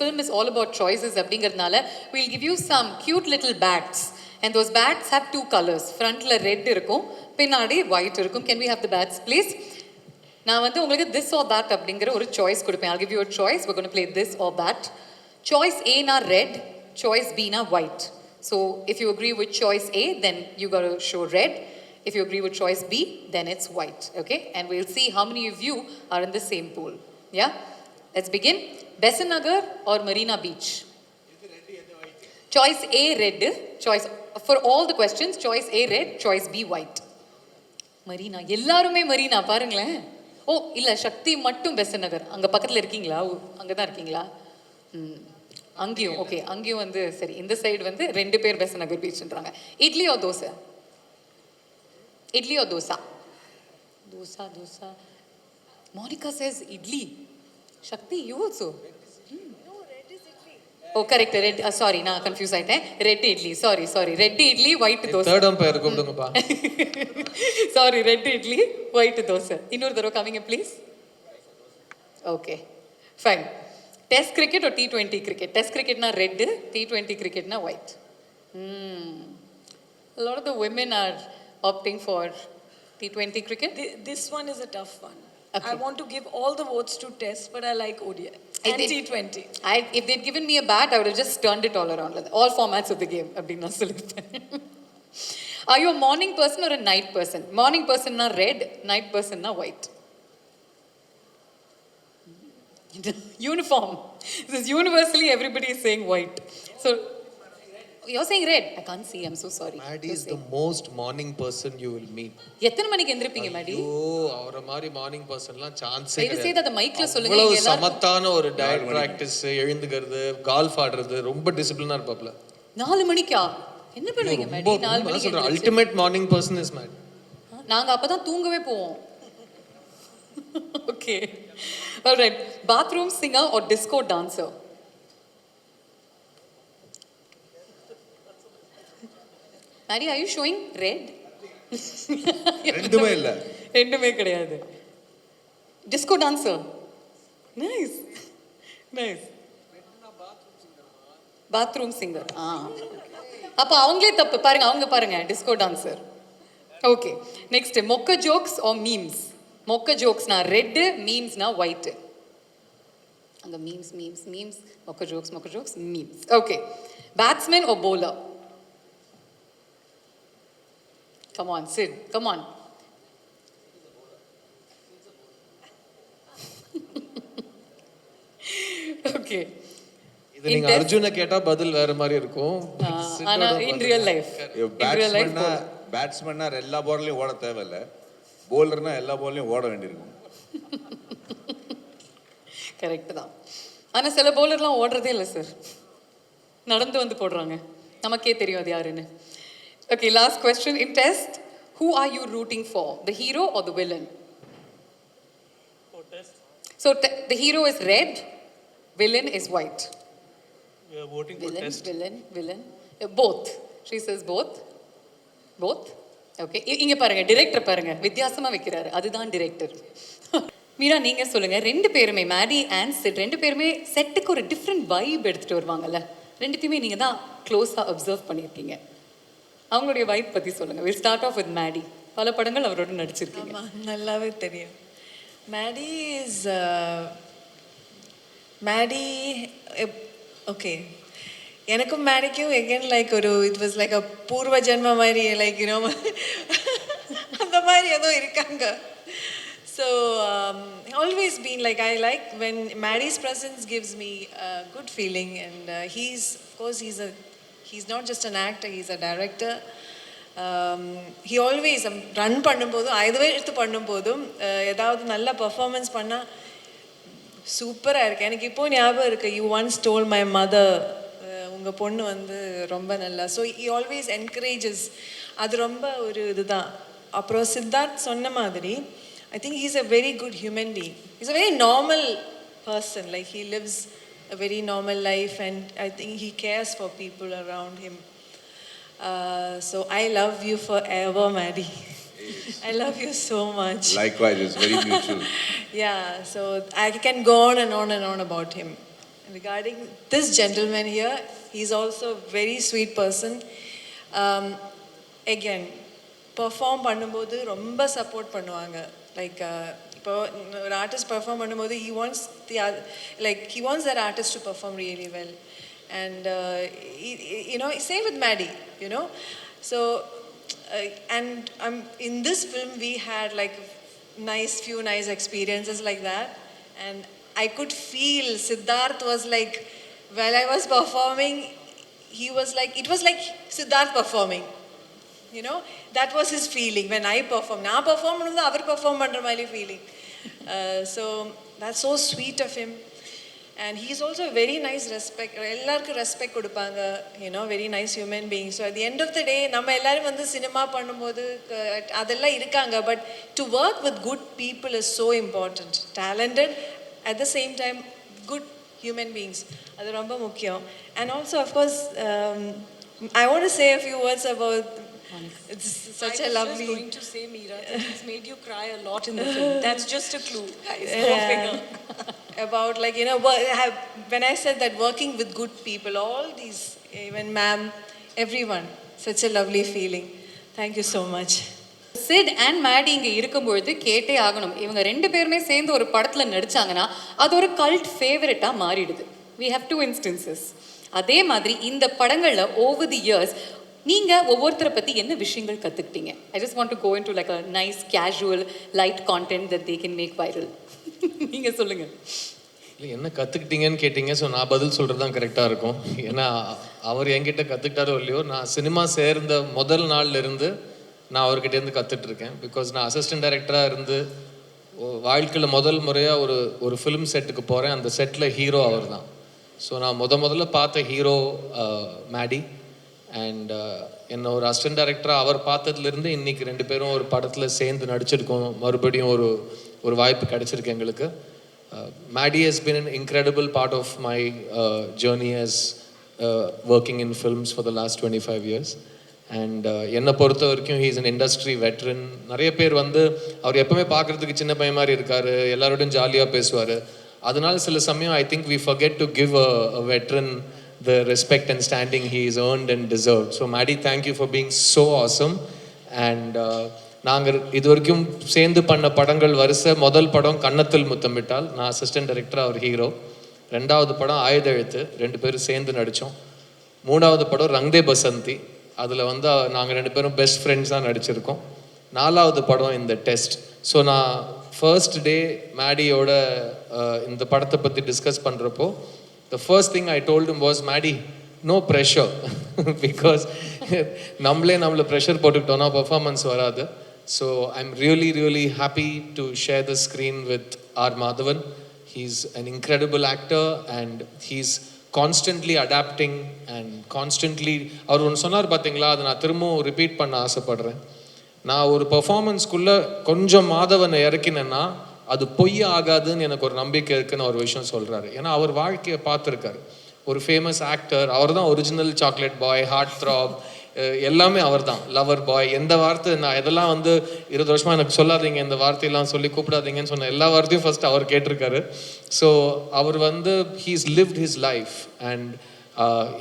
film is all about choices அப்படிங்கிறதுனால we'll give you some cute little bats and those bats have two colors frontல red இருக்கும் பின்னாடி white இருக்கும் can we have the bats please நான் வந்து உங்களுக்கு this or that அப்படிங்கிற ஒரு choice கொடுப்பேன் I'll give you a choice we're going to play this or that choice A na red choice B na white so if you agree with choice A then you got to show red if you agree with choice B then it's white okay and we'll see how many of you are in the same pool yeah let's begin. Besant Nagar or Marina Beach? Choice A red. Choice for all the questions choice A red. Choice B white. Marina எல்லாருமே மரீனா பாருங்களேன். ஓ இல்லை சக்தி மட்டும் பெசன் நகர் அங்கே பக்கத்தில் இருக்கீங்களா? ஓ, அங்கதான் இருக்கீங்களா? ம் அங்கேயும் ஓகே அங்கேயும் வந்து சரி இந்த சைடு வந்து ரெண்டு பேர் Besant Nagar பீச்ன்றாங்க idli dosa? Idli dosa? Dosa dosa. Monica says idli. Sakthi you also oh correct red sorry நான் கன்ஃபியூஸ் ஆயிட்டேன் red idli sorry sorry red idli white dosa third umpire கூப்பிடுங்கப்பா. Sorry red idli white dosa இன்னொரு தடவை கவிங்க please okay fine test cricket ஒரு T twenty cricket test கிரிக்கெட்னா red T twenty கிரிக்கெட்னா white lot of the women are opting for T twenty cricket Th- This one is a tough one. Okay. I want to give all the votes to Test, but I like ODI I and did- T20. I, if they'd given me a bat, I would have just turned it all around. Like, all formats of the game. அப்படின்னு நான் சொல்லியிருப்பேன் Are you a morning person or a night person? Morning person na red, night person na white. Uniform. This is universally everybody is saying white. So you're saying red. I can't see. I'm so sorry. Is the saying- most morning person you will meet எத்தனை மணிக்கு எந்திருப்பீங்க மேடி ஐயோ அவரை மாதிரி morning பர்சன்லாம் சான்ஸே தயவு செய்து அதை மைக்ல சொல்லுங்க இங்க எல்லாரும் சமத்தான ஒரு டயட் பிராக்டிஸ் எழுந்துக்கிறது கால்ஃப் ஆடுறது ரொம்ப டிசிப்ளினா இருப்பாப்ல. நாலு மணிக்கா? என்ன பண்ணுவீங்க மேடி ரொம்ப நாலு நான் மணிக்கு சொல்றேன். எந்திரிச்சு? Ultimate morning person is mad நாங்க அப்பதான் தூங்கவே போவோம். Okay alright bathroom singer or disco dancer Mary are you showing red ரெண்டுமே இல்ல. ரெண்டுமே கிடையாது. Disco dancer nice nice bathroom singer ஆ அப்போ அவங்களே தப்பு. பாருங்க அவங்க பாருங்க. டிஸ்கோ டான்சர் ஓகே நெக்ஸ்ட் மொக்க ஜோக்ஸ் ஆர் மீம்ஸ் மொக்க ஜோக்ஸ்னா ரெட்டு மீம்ஸ்னா ஒயிட்டு அங்க மீம்ஸ் மீம்ஸ் மீம்ஸ் மொக்க ஜோக்ஸ் மொக்க jokes memes okay batsman oh bowler? Come on Sid come on okay இது நீங்க அர்ஜுனை கேட்டா பதில் வேற மாதிரி இருக்கும். ஆனா in real life in real life பேட்ஸ்மேன்னா பேட்ஸ்மேன்னா எல்லா பால்லையும் ஓட தேவையில்ல. போலர்னா எல்லா பால்லையும் ஓட வேண்டியிருக்கும். கரெக்ட் தான். ஆனா சில பவுலர்லாம் ஓடுறதே இல்லை சார் நடந்து வந்து போடுறாங்க. நமக்கே தெரியும் அது யாருன்னு. Okay last question in test who are you rooting for the hero or the villain so the hero is red villain is white We are voting for villain, test. villain, villain. Uh, both. She says both. Both. Okay இங்க பாருங்க director பாருங்க. வித்தியாசமா வைக்கிறாரு. அதுதான் director Meera நீங்க சொல்லுங்க. ரெண்டு பேருமே மேடி அண்ட் செட் ரெண்டு பேருமே செட்டுக்கு ஒரு டிஃப்ரெண்ட் வைப் எடுத்துட்டு வருவாங்கல்ல. ரெண்டுத்தையுமே நீங்க தான் க்ளோஸா அப்சர்வ் பண்ணியிருக்கீங்க. அவங்களுடைய வைப் பற்றி சொல்லுங்க. Will start off with Maddy பல படங்கள் அவரோட நடிச்சிருக்கீங்க. நல்லாவே தெரியும். மேடி இஸ் மேடி ஓகே எனக்கும் மேடிக்கும் எகென் லைக் ஒரு இட் வாஸ் லைக் அ பூர்வ ஜென்ம மாதிரி லைக் யூனோ அந்த மாதிரி ஏதோ இருக்காங்க. So always been like I like when Maddy's presence gives me good feeling and he's course he's a he's not just an actor he's a director he always run பண்ணும்போதும் இதுவே எடுத்து பண்ணும்போதும் uh, ஏதாவது நல்ல பர்ஃபார்மன்ஸ் பண்ணால் சூப்பராக இருக்கு. எனக்கு இப்போ ஞாபகம் இருக்குது you once told my mother உங்கள் பொண்ணு வந்து ரொம்ப நல்லா. ஸோ இ ஆல்வேஸ் என்கரேஜஸ் அது ரொம்ப ஒரு இதுதான். அப்புறம் சித்தார்த் சொன்ன மாதிரி I think he's a very good human being is a very normal person like he lives A very normal life and I think he cares for people around him so I love you forever Maddy I love you so much likewise is very mutual Yeah, so I can go on and on and on about him. regarding this gentleman here, he's also a very sweet person. Um, again, perform பண்ணும்போது ரொம்ப support பண்ணுவாங்க like இப்போ ஒரு artist perform பண்ணும்போது he wants the like he wants that artist to perform really well and you know same with Maddy you know so and in this film we had like nice few nice experiences like that and i could feel siddharth was like while i was performing he was like it was like siddharth performing You know that was is feeling when I perform நான் perform பண்ணும்போது அவர் perform பண்ணுற மாதிரி feeling so that that's sweet of him and he is also very nice respect எல்லாருக்கும் respect கொடுப்பாங்க. You know very nice human being so at end of the day நம்ம எல்லாரும் வந்து சினிமா பண்ணும்போது அதெல்லாம் இருக்காங்க. But to work with good people is so important talented at the same time good human beings அது ரொம்ப முக்கியம். And also of course I want say a few words about it's such I a was lovely just going to say, Meera, that he's made you cry a lot in the film. That's just a clue. guys. Figure. about like you know when I said that working with good people, all these even ma'am, everyone, such a lovely feeling. Thank you so much. Sid and Maddy இங்கே இருக்கும்பொழுது கேட்டே ஆகணும் இவங்க ரெண்டு பேருமே சேர்ந்து ஒரு படத்தில் நடிச்சாங்கன்னா அது ஒரு கல்ட் ஃபேவரட்டாக மாறிடுது வி ஹேவ் டூ இன்ஸ்டன்சஸ் அதே மாதிரி இந்த படங்களில் ஓவர் தி இயர்ஸ் நீங்கள் ஒவ்வொருத்தரை பற்றி என்ன விஷயங்கள் கற்றுக்கிட்டீங்க I just want to go in to like a nice casual light content that they can make viral நீங்கள் சொல்லுங்கள் இல்லை என்ன கற்றுக்கிட்டீங்கன்னு கேட்டிங்க ஸோ நான் பதில் சொல்கிறது தான் கரெக்டாக இருக்கும். ஏன்னா அவர் என்கிட்ட கற்றுக்கிட்டாரோ இல்லையோ நான் சினிமா சேர்ந்த முதல் நாள்லேருந்து நான் அவர்கிட்டேருந்து கற்றுட்ருக்கேன் பிகாஸ் நான் அசிஸ்டன்ட் டைரக்டராக இருந்து வாழ்க்கையில் முதல் முறையாக ஒரு ஒரு ஃபிலிம் செட்டுக்கு போகிறேன் அந்த செட்டில் ஹீரோ அவர் தான் ஸோ நான் முத முதல்ல பார்த்த ஹீரோ மேடி அண்ட் uh, என்ன ஒரு அசிஸ்டன்ட் டைரக்டராக அவர் பார்த்ததுலேருந்து இன்னைக்கு ரெண்டு பேரும் ஒரு படத்தில் சேர்ந்து நடிச்சிருக்கோம். மறுபடியும் ஒரு ஒரு வாய்ப்பு கிடைச்சிருக்கு எங்களுக்கு. Maddy has been an incredible part of my journey uh, working in uh, uh, working in films for the last 25 years. And uh, என்னை பொறுத்த வரைக்கும் ஹீஸ் அன் இண்டஸ்ட்ரி வெட்ரன் நிறைய பேர் வந்து அவர் எப்பவுமே பார்க்கறதுக்கு சின்ன பையன் மாதிரி இருக்கார். எல்லாரோடையும் ஜாலியாக பேசுவார். அதனால சில சமயம் I think we forget to give a veteran the respect and standing he is earned deserved. So, so Maddy you for being so awesome. And uh, நாங்கள் இது வரைக்கும் சேர்ந்து பண்ண படங்கள் வரிசை முதல் படம் கன்னத்தில் முத்தமிட்டால் நான் அசிஸ்டன்ட் டைரக்டர் அவர் ஹீரோ ரெண்டாவது படம் ஆயுத எழுத்து ரெண்டு பேரும் சேர்ந்து நடித்தோம் மூணாவது படம் ரங்தே பசந்தி. அதில் வந்து நாங்கள் ரெண்டு பேரும் பெஸ்ட் ஃப்ரெண்ட்ஸ் தான் நடிச்சிருக்கோம். நாலாவது படம் இந்த டெஸ்ட் ஸோ நான் ஃபர்ஸ்ட் டே மேடியோட இந்த படத்தை பற்றி டிஸ்கஸ் பண்ணுறப்போ the first thing I டோல்டும் was Maddy no pressure because நம்மளே நம்மளை ப்ரெஷர் போட்டுக்கிட்டோம்னா பர்ஃபார்மன்ஸ் வராது. So I am really really happy to share the screen with R Madhavan he's an incredible actor and he's constantly adapting and constantly அவர் ஒன்று சொன்னார் பார்த்தீங்களா அதை நான் திரும்பவும் ரிப்பீட் பண்ண ஆசைப்படுறேன். நான் ஒரு பெர்ஃபார்மன்ஸ்க்குள்ளே கொஞ்சம் மாதவனை இறக்கினேன்னா அது பொய் ஆகாதுன்னு எனக்கு ஒரு நம்பிக்கை இருக்குன்னு ஒரு விஷயம் சொல்கிறாரு ஏன்னா அவர் வாழ்க்கையை பார்த்துருக்காரு. ஒரு ஃபேமஸ் ஆக்டர் அவர் தான் original chocolate boy heart throb எல்லாமே அவர் தான் லவர் பாய் எந்த வார்த்தை நான் இதெல்லாம் வந்து இருபது வருஷமாக எனக்கு சொல்லாதீங்க இந்த வார்த்தையெல்லாம் சொல்லி கூப்பிடாதீங்கன்னு சொன்ன எல்லா வார்த்தையும் ஃபஸ்ட்டு அவர் கேட்டிருக்காரு. ஸோ அவர் வந்து he's lived his life and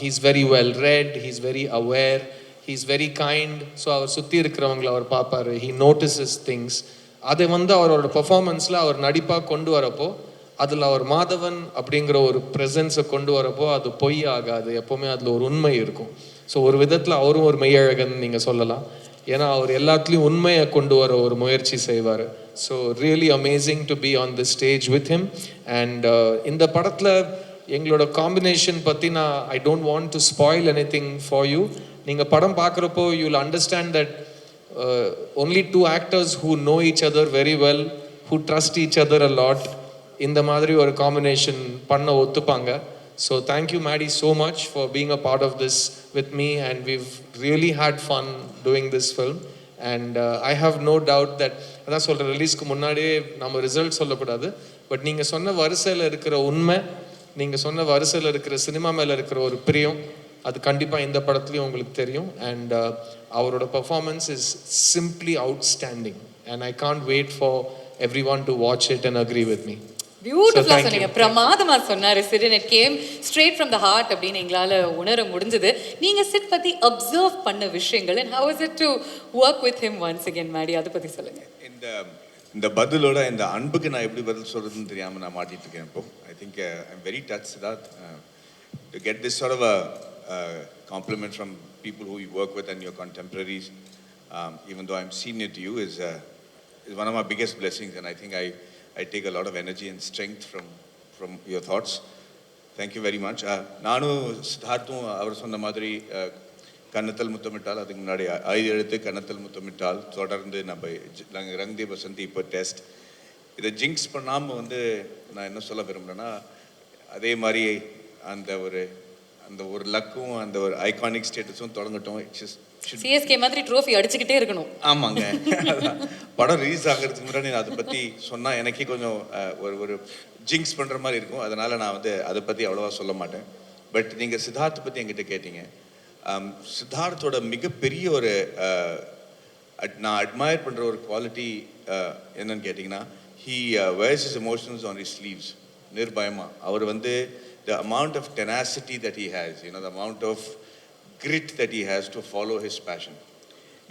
he's very well read he's very aware he's very kind so அவர் சுற்றி இருக்கிறவங்கள அவர் பார்ப்பாரு. ஹீ நோட்டிஸஸ் திங்ஸ் அதை வந்து அவரோட பெர்ஃபார்மன்ஸில் அவர் நடிப்பாக கொண்டு வரப்போ அதில் அவர் மாதவன் அப்படிங்கிற ஒரு ப்ரெசன்ஸை கொண்டு வரப்போ அது பொய் ஆகாது. எப்போவுமே அதில் ஒரு உண்மை இருக்கும். ஸோ ஒரு விதத்தில் அவரும் ஒரு மெய்யழகன் நீங்கள் சொல்லலாம். ஏன்னா அவர் எல்லாத்துலேயும் உண்மையை கொண்டு வர ஒரு முயற்சி செய்வார். So really amazing to be on the stage with him and இந்த படத்தில் எங்களோட காம்பினேஷன் பற்றி நான் I don't want to spoil anything for you நீங்கள் படம் பார்க்குறப்போ you will understand that only two actors who know each other very well who trust each other a lot, இந்த மாதிரி ஒரு காம்பினேஷன் பண்ண ஒத்துப்பாங்க. So thank you Maddy so much for being a part of this with me and we've really had fun doing this film and I have no doubt that அதான் சொல்கிற ரிலீஸ்க்கு முன்னாடியே நம்ம result சொல்லக்கூடாது பட் நீங்கள் சொன்ன வரிசையில் இருக்கிற உண்மை நீங்கள் சொன்ன வரிசையில் இருக்கிற சினிமா மேலே இருக்கிற ஒரு பிரியம் அது கண்டிப்பாக இந்த படத்துலையும் உங்களுக்கு தெரியும். அண்ட் அவரோட performance is simply outstanding and I can't wait for everyone to watch it and agree with me பியூட்டிஃபுல்லா thank you. சொன்னீங்க பிரமாதமா சொன்னாரு. சிடன் it came straight from the heart அப்படின்னு எங்களால உணர முடிஞ்சது. நீங்க சிட் பத்தி அப்சர்வ் பண்ண விஷயங்கள் and how is it to work with him once again Maddy அதை பத்தி சொல்லுங்க. இந்த இந்த பதிலோட இந்த அன்புக்கு நான் எப்படி பதில் சொல்றதுன்னு தெரியாம நான் மாட்டிட்டு இருக்கேன் இப்போ. I think I'm very touch that to get this sort of a uh, compliment from people who you work with and your contemporaries um, even though I'm senior to you is uh, is one of my biggest blessings and I think I I take a lot of energy and strength from from your thoughts thank you very much நானும் சித்தார்த்தும் அவர் சொன்ன மாதிரி uh, கன்னத்தல் முத்தமிட்டால் அதுக்கு முன்னாடி ஐ- ஐந்து எழுத்து கன்னத்தல் முத்தமிட்டால் தொடர்ந்து நம்ம நாங்கள் ரங்தே வசந்தி இப்போ டெஸ்ட் இதை ஜிங்க்ஸ் பண்ணாமல் வந்து நான் என்ன சொல்ல விரும்புகிறேன்னா அதே மாதிரி அந்த ஒரு அந்த ஒரு லக்கும் அந்த ஒரு ஐகானிக் ஸ்டேட்டஸும் தொடங்கட்டும். சிஎஸ்கே மாதிரி ட்ரோஃபி அடிச்சுக்கிட்டே இருக்கணும். ஆமாங்க. படம் ரிலீஸ் ஆகிறதுக்கு முன்னாடி நான் அதை பற்றி சொன்னால் எனக்கே கொஞ்சம் ஒரு ஒரு ஜிங்க்ஸ் பண்ணுற மாதிரி இருக்கும். அதனால் நான் வந்து அதை பற்றி அவ்வளோவா சொல்ல மாட்டேன். பட் நீங்கள் சித்தார்த்தை பற்றி என்கிட்ட கேட்டீங்க. சித்தார்த்தோட மிகப்பெரிய ஒரு நான் அட்மயர் பண்ணுற ஒரு குவாலிட்டி என்னன்னு கேட்டிங்கன்னா he wears his emotions on his sleeves நிர்பயமா. அவர் வந்து the amount of tenacity that has, you you know the amount of grit that he has to follow his passion.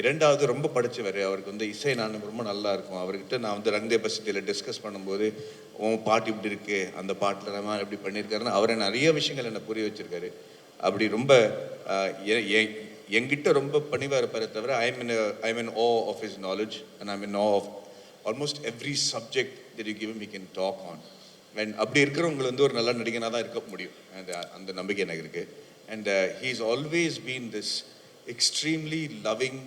இரண்டாவது ரொம்ப படித்தவர் அவருக்கு வந்து இசை நான் ரொம்ப நல்லா இருக்கும். அவர்கிட்ட நான் வந்து ரங்கதே பசத்தியில் டிஸ்கஸ் பண்ணும்போது உன் பாட்டு இப்படி இருக்கு. அந்த பாட்டில் நம்ம எப்படி பண்ணியிருக்காருன்னு அவரை நிறைய விஷயங்கள் என்னை புரிய வச்சிருக்காரு. அப்படி ரொம்ப என்கிட்ட ரொம்ப பணிவாக இருப்பாரே தவிர I mean I mean awe of his knowledge and I mean awe of almost every subject that you give me can talk on and அப்படி இருக்கிறவங்க வந்து ஒரு நல்ல நடிகனாக தான் இருக்க முடியும் அந்த அந்த நம்பிக்கை எனக்கு இருக்கு and he's always been this extremely loving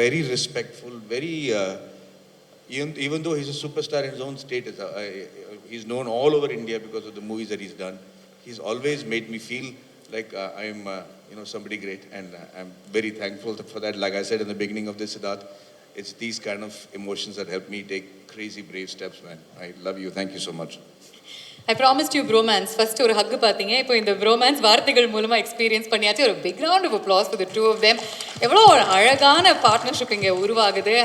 very respectful very even, even though he's a superstar in his own state, is, uh, uh, he's known all over India because of the movies that he's done. He's always made me feel like uh, I'm, uh, you know, somebody great, and uh, I'm very thankful for that. Like I said in the beginning of this, Siddharth, it's these kind of emotions that help me take crazy, brave steps, man. I love you. Thank you so much. I promise you bromance first ஒரு hug பார்த்தீங்க இப்போ இந்த ப்ரோமேன்ஸ் வார்த்தைகள் மூலமாக experience பண்ணியாச்சு. ஒரு big round of applause for the two of them எவ்வளோ ஒரு அழகான பார்ட்னர்ஷிப் இங்கே உருவாகுது.